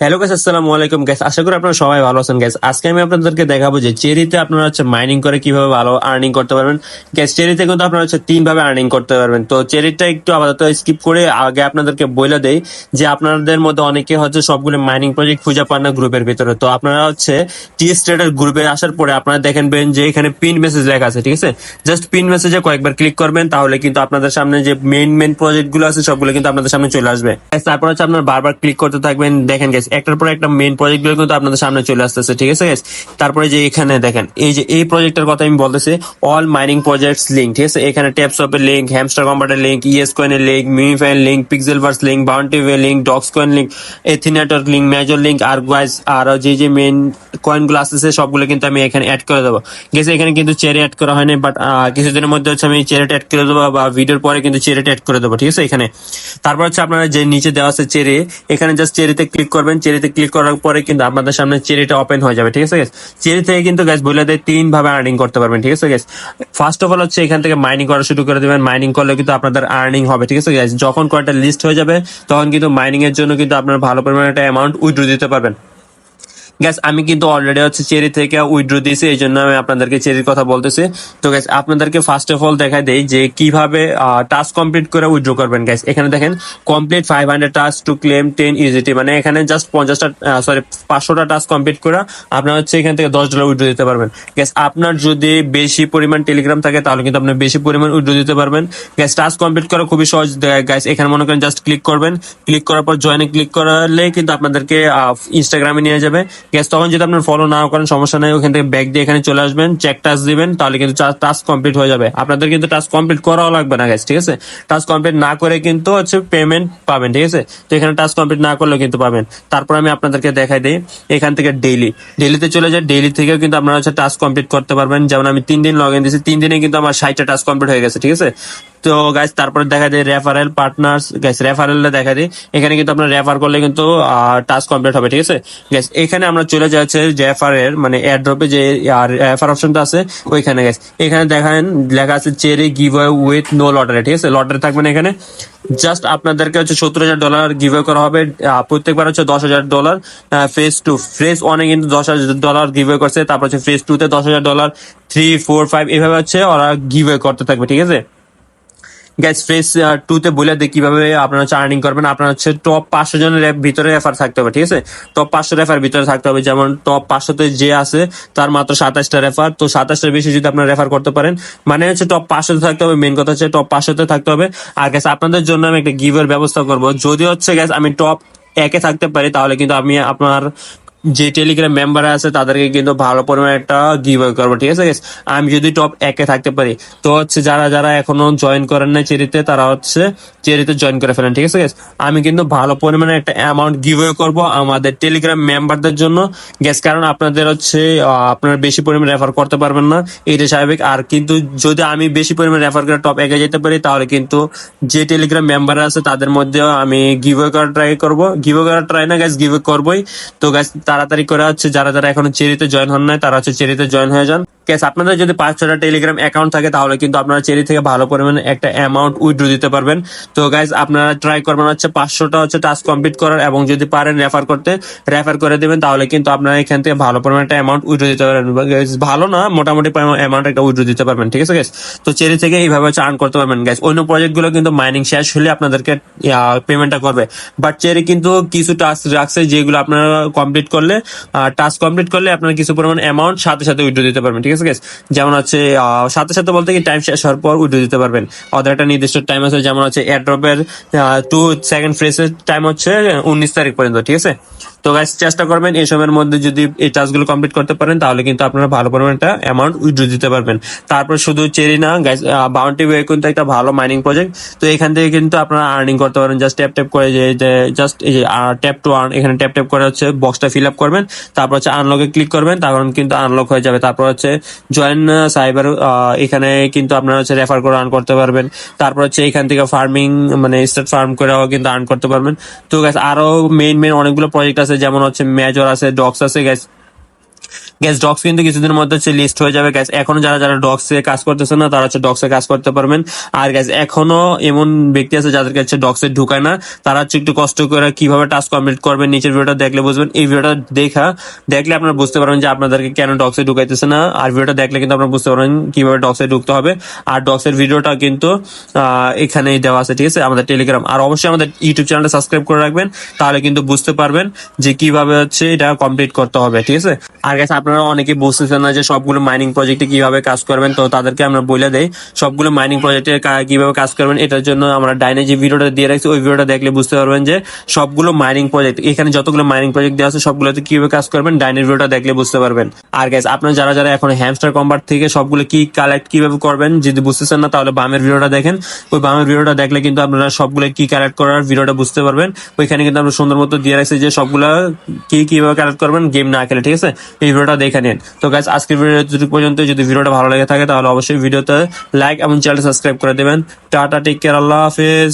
Hello guys আসসালামু আলাইকুম guys আশা করি আপনারা সবাই ভালো আছেন গাইস আজকে আমি আপনাদেরকে দেখাবো যে চেরিতে আপনারা হচ্ছে মাইনিং করে কীভাবে ভালো আর্নিং করতে পারবেন। গাইস চেরিতে কিন্তু আপনারা হচ্ছে তিন ভাবে আর্নিং করতে পারবেন। তো চেরিটা একটু আপাতত স্কিপ করে আগে আপনাদেরকে বলে দেই যে আপনাদের মধ্যে অনেকে হচ্ছে সবগুলো মাইনিং প্রজেক্ট খুঁজে পান না গ্রুপের ভিতরে। তো আপনারা হচ্ছে টিএস ট্রেডার গ্রুপে আসার পরে আপনারা দেখবেন যে এখানে পিন মেসেজ লেখা আছে, ঠিক আছে? জাস্ট পিন মেসেজে কয়েকবার ক্লিক করবেন, তাহলে কিন্তু আপনাদের সামনে যে মেন প্রজেক্টগুলো আছে, সবগুলো কিন্তু আপনাদের সামনে চলে আসবে। তারপর হচ্ছে আপনার বারবার ক্লিক করতে থাকবেন। দেখেন গেছে একটার পর একটা মেন প্রজেক্টগুলো কিন্তু আপনাদের সামনে চলে আসতেছে, ঠিক আছে? তারপরে যে এখানে দেখেন, এই যে এই প্রজেক্টের কথা আমি বলতেছি অল মাইনিং প্রজেক্টস লিঙ্ক ঠিক আছে? এখানে ট্যাপস অফের লিঙ্ক হ্যামস্টার কম্পার্টার লিঙ্ক ইএস কয়েনের link মিমিফাইন link Pixel Verse link bounty way link Dogs coin link এথিনেটর link major link আর গাইস আর যে যে মেন কয়েনগুলো আসতেছে, সবগুলো কিন্তু আমি এখানে অ্যাড করে দেবো। গেছে এখানে কিন্তু চেয়ারে অ্যাড করা হয়নি বাট কিছুদিনের মধ্যে হচ্ছে আমি চেয়ারটা অ্যাড করে দেবো, বা ভিডিওর পরে কিন্তু চেয়ারটা অ্যাড করে দেবো, ঠিক আছে? এখানে। তারপর হচ্ছে আপনারা যে নিচে দেওয়া আছে চেরি এখানে জাস্ট চেরিতে ক্লিক করবেন চেরিতে ক্লিক করার পরে কিন্তু আপনাদের সামনে চেরিটা ওপেন হয়ে যাবে, ঠিক আছে গেস চেরি থেকে কিন্তু গ্যাস বলে দেয় তিন ভাবে আর্নিং করতে পারবেন, ঠিক আছে গ্যাস ফার্স্ট অফ অল হচ্ছে এখান থেকে মাইনিং করা শুরু করে দেবেন। মাইনিং করলে কিন্তু আপনাদের আর্নিং হবে, ঠিক আছে গ্যাস যখন কয়েকটা লিস্ট হয়ে যাবে, তখন কিন্তু মাইনিং এর জন্য কিন্তু আপনার ভালো পরিমাণে একটা অ্যামাউন্ট উইথড্র দিতে পারবেন। গ্যাস আমি কিন্তু অলরেডি হচ্ছে চেরি থেকে উইথড্র দিয়েছি এই জন্য আমি আপনাদেরকে চেরির কথা বলতেছি। তো গ্যাস আপনাদেরকে ফার্স্ট অফ অল দেখা দেই যে কীভাবে টাস্ক কমপ্লিট করে উইথড্র করবেন গ্যাস এখানে দেখেন complete five hundred task to claim ten UGT মানে এখানে জাস্ট পঞ্চাশটা সরি পাঁচশোটা টাস্ক কমপ্লিট করে আপনার হচ্ছে এখান থেকে দশ ডলার উইথড্র দিতে পারবেন। গ্যাস আপনার যদি বেশি পরিমাণ টেলিগ্রাম থাকে, তাহলে কিন্তু আপনি বেশি পরিমাণ উইথড্র দিতে পারবেন। গ্যাস টাস্ক কমপ্লিট করা খুবই সহজ গ্যাস এখানে মনে করেন জাস্ট ক্লিক করবেন। ক্লিক করার পর জয়েনে ক্লিক করলে কিন্তু আপনাদেরকে ইনস্টাগ্রামে নিয়ে যাবে। গ্যাস তখন যদি আপনার ফলো নাও করেন, সমস্যা নেই, ওখান থেকে ব্যাক দিয়ে এখানে চলে আসবেন চেক টাস্ক দিবেন, তাহলে কিন্তু টাস্ক কমপ্লিট হয়ে যাবে। আপনাদের কিন্তু টাস্ক কমপ্লিট করাও লাগবে না গ্যাস ঠিক আছে? টাস্ক কমপ্লিট না করে কিন্তু হচ্ছে পেমেন্ট পাবেন, ঠিক আছে? তো এখানে টাস্ক কমপ্লিট না করলেও কিন্তু পাবেন। তারপর আমি আপনাদেরকে দেখাই দিই, এখান থেকে ডেইলি ডেইলিতে চলে যায় ডেইলি থেকেও কিন্তু আপনারা হচ্ছে টাস্ক কমপ্লিট করতে পারবেন। যেমন আমি তিন দিন লগ ইন দিয়েছি তিন দিনে কিন্তু আমার ষাটটা টাস্ক কমপ্লিট হয়ে গেছে, ঠিক আছে? তো গাইস তারপরে দেখা যায় রেফারেল পার্টনার্স গাইস রেফারেলে দেখা দিই। এখানে কিন্তু আপনার রেফার করলে কিন্তু টাস্ক কমপ্লিট হবে, ঠিক আছে? গাইস এখানে আমরা চলে যাচ্ছে রেফার এর মানে এয়ারড্রপে যে রেফার অপশনটা আছে, ওইখানে গাইস এখানে দেখেন, লেখা আছে cherry give with no lottery ঠিক আছে? লটারি থাকবে না এখানে। জাস্ট আপনাদেরকে হচ্ছে সত্তর হাজার ডলার গিভ করা হবে প্রত্যেকবার হচ্ছে দশ হাজার ডলার ফেজ টু ফেজ ওয়ানে কিন্তু দশ হাজার ডলার গিভ করছে, তারপর হচ্ছে ফেজ টু তে দশ হাজার ডলার থ্রি ফোর ফাইভ এভাবে হচ্ছে ওরা গিভ করতে থাকবে, ঠিক আছে? গ্যাস ফেস টু তে বলে দিই কীভাবে আপনারা হচ্ছে আর্নিং করবেন। আপনার হচ্ছে টপ পাঁচশো জনের ভিতরে রেফার থাকতে হবে, ঠিক আছে? টপ পাঁচশো রেফার ভিতরে থাকতে হবে। যেমন টপ পাঁচশোতে যে আছে, তার মাত্র সাতাশটা রেফার তো সাতাশটার বেশি যদি আপনারা রেফার করতে পারেন মানে হচ্ছে টপ পাঁচশোতে থাকতে হবে। মেন কথা হচ্ছে টপ পাঁচশোতে থাকতে হবে। আর গ্যাস আপনাদের জন্য আমি একটা গিভের ব্যবস্থা করব। যদি হচ্ছে গ্যাস আমি টপ একে থাকতে পারি, তাহলে কিন্তু আমি আপনার যে টেলিগ্রাম মেম্বার আছে, তাদেরকে কিন্তু ভালো পরিমাণে একটা গিভ করব, ঠিক আছে? আমি যদি টপ একে থাকতে পারি, তো হচ্ছে যারা যারা এখনও জয়েন করেন না চেরিতে তারা হচ্ছে চেরিতে জয়েন করে ফেলেন, ঠিক আছে? আমি কিন্তু ভালো পরিমাণে একটা অ্যামাউন্ট গিভ করব আমাদের টেলিগ্রাম মেম্বারদের জন্য গ্যাস কারণ আপনাদের হচ্ছে আপনারা বেশি পরিমাণে রেফার করতে পারবেন না, এটা স্বাভাবিক আর কিন্তু যদি আমি বেশি পরিমাণে রেফার করে টপ একে যেতে পারি, তাহলে কিন্তু যে টেলিগ্রাম মেম্বার আছে, তাদের মধ্যে আমি গিভ করার ট্রাই করব গিভ করার ট্রাই না গ্যাস গিভ করবোই তো গ্যাস তাড়াতাড়ি করে হচ্ছে যারা যারা এখনও চেরিতে জয়েন হন নাই, তারা হচ্ছে চেরিতে জয়েন হয়ে যান। গ্যাস আপনাদের যদি পাঁচ ছটা টেলিগ্রাম অ্যাকাউন্ট থাকে, তাহলে কিন্তু আপনারা চেরি থেকে ভালো পরিমাণে একটা অ্যামাউন্ট উইথড্র দিতে পারবেন। তো গাইজ আপনারা ট্রাই করবেন হচ্ছে পাঁচশোটা হচ্ছে টাস্ক কমপ্লিট করার এবং যদি পারেন রেফার করতে রেফার করে দেবেন, তাহলে কিন্তু আপনারা এখান থেকে ভালো পরিমাণে একটা অ্যামাউন্ট উইথড্র দিতে পারবেন। ভালো না, মোটামুটি অ্যামাউন্ট একটা উইথড্র দিতে পারবেন, ঠিক আছে গ্যাস তো চেরি থেকে এইভাবে হচ্ছে আর্ন করতে পারবেন গ্যাস অন্য প্রজেক্টগুলো কিন্তু মাইনিং শেষ হলে আপনাদেরকে পেমেন্টটা করবে। বাট চেরি কিন্তু কিছু টাস্ক রাখছে, যেগুলো আপনারা কমপ্লিট করলে টাস্ক কমপ্লিট করলে আপনার কিছু পরিমাণ অ্যামাউন্ট সাথে সাথে উইড্রো দিতে পারবেন, ঠিক আছে গেস যেমন হচ্ছে সাথে সাথে বলতে কি টাইম শেষ হওয়ার পর উইড্রো দিতে পারবেন। ওদের একটা নির্দিষ্ট টাইম আছে, যেমন হচ্ছে এয়ারড্রপের টু সেকেন্ড ফ্রেসের টাইম হচ্ছে উনিশ তারিখ পর্যন্ত, ঠিক আছে? তো গাইস চেষ্টা করবেন এই সময়ের মধ্যে যদি এই টাস্কগুলো কমপ্লিট করতে পারেন, তাহলে কিন্তু আপনারা ভালো পরিমাণ একটা অ্যামাউন্ট উইথড্র দিতে পারবেন। তারপর শুধু চেরি না গাইস বাউন্টি ওয়ে কিন্তু একটা ভালো মাইনিং প্রজেক্ট তো এখান থেকে কিন্তু আপনারা আর্নিং করতে পারেন। জাস্ট ট্যাপ ট্যাপ করে যে জাস্ট এই যে ট্যাপ টু আর্ন এখানে ট্যাপ ট্যাপ করে হচ্ছে বক্সটা ফিল আপ করবেন। তারপর হচ্ছে আনলকে ক্লিক করবেন তারপর কিন্তু আনলক হয়ে যাবে। তারপর হচ্ছে জয়েন সাইবার এখানে কিন্তু আপনারা হচ্ছে রেফার করে আর্ন করতে পারবেন। তারপর হচ্ছে এখান থেকে ফার্মিং মানে স্টার্ট ফার্ম করেও কিন্তু আর্ন করতে পারবেন। তো গ্যাস আরও মেইন মেইন অনেকগুলো প্রজেক্ট আছে। যেমন হচ্ছে মেজর আছে ডক্স আছে গ্যাস গ্যাস ডক্স কিন্তু কিছুদিনের মধ্যে হচ্ছে লিস্ট হয়ে যাবে। গ্যাস এখনও যারা যারা ডক্সে কাজ করতেছে না, তারা হচ্ছে ডক্সে কাজ করতে পারবেন। আর গ্যাস এখনও এমন ব্যক্তি আছে যাদের কাছে ডক্সে ঢুকায় না। তারা হচ্ছে একটু কষ্ট করে কীভাবে টাস্ক কমপ্লিট করবেন, নিচের ভিডিওটা দেখলে বুঝবেন। এই ভিডিওটা দেখা, দেখলে আপনারা বুঝতে পারবেন যে আপনাদেরকে কেন ডক্সে ঢুকাইতেছে না। আর ভিডিওটা দেখলে কিন্তু আপনারা বুঝতে পারবেন কীভাবে ডক্সে ঢুকতে হবে। আর ডক্সের ভিডিওটা কিন্তু এখানেই দেওয়া আছে, ঠিক আছে? আমাদের টেলিগ্রাম আর অবশ্যই আমাদের ইউটিউব চ্যানেলটা সাবস্ক্রাইব করে রাখবেন, তাহলে কিন্তু বুঝতে পারবেন যে কীভাবে হচ্ছে এটা কমপ্লিট করতে হবে, ঠিক আছে? আর গেছে আপনারা অনেকে বুঝতেছেন না যে সবগুলো মাইনিং প্রজেক্টে কীভাবে কাজ করবেন। তো তাদেরকে আমরা বলে দেই, সবগুলো মাইনিং প্রজেক্টে কীভাবে কাজ করবেন, এটার জন্য আমরা ডাইনে যে ভিডিওটা দিয়ে রাখছি, ওই ভিডিওটা দেখলে বুঝতে পারবেন যে সবগুলো মাইনিং প্রজেক্ট এখানে যতগুলো মাইনিং প্রজেক্ট দেওয়া আছে, সবগুলোতে কীভাবে কাজ করবেন, ডাইনের ভিডিওটা দেখলে বুঝতে পারবেন। আর গ্যাস আপনারা যারা যারা এখন হ্যামস্টার কম্বার থেকে সবগুলো কি কালেক্ট কীভাবে করবেন, যদি বুঝতেছেন না, তাহলে বামের ভিডিওটা দেখেন। ওই বামের ভিডিওটা দেখলে কিন্তু আপনারা সবগুলো কি কালেক্ট করার ভিডিওটা বুঝতে পারবেন। ওইখানে কিন্তু আমরা সুন্দর মতো দিয়ে রাখছি যে সবগুলো কি কীভাবে কালেক্ট করবেন গেম না খেলে, ঠিক আছে? এই ভিডিওটা দেখে নিন। তো গাছ আজকের ভিডিও পর্যন্ত যদি ভিডিওটা ভালো লেগে থাকে, তাহলে অবশ্যই ভিডিওতে লাইক এবং চ্যানেল সাবস্ক্রাইব করে দেবেন। টাটা টেক কেয়ার আল্লাহ হাফেজ।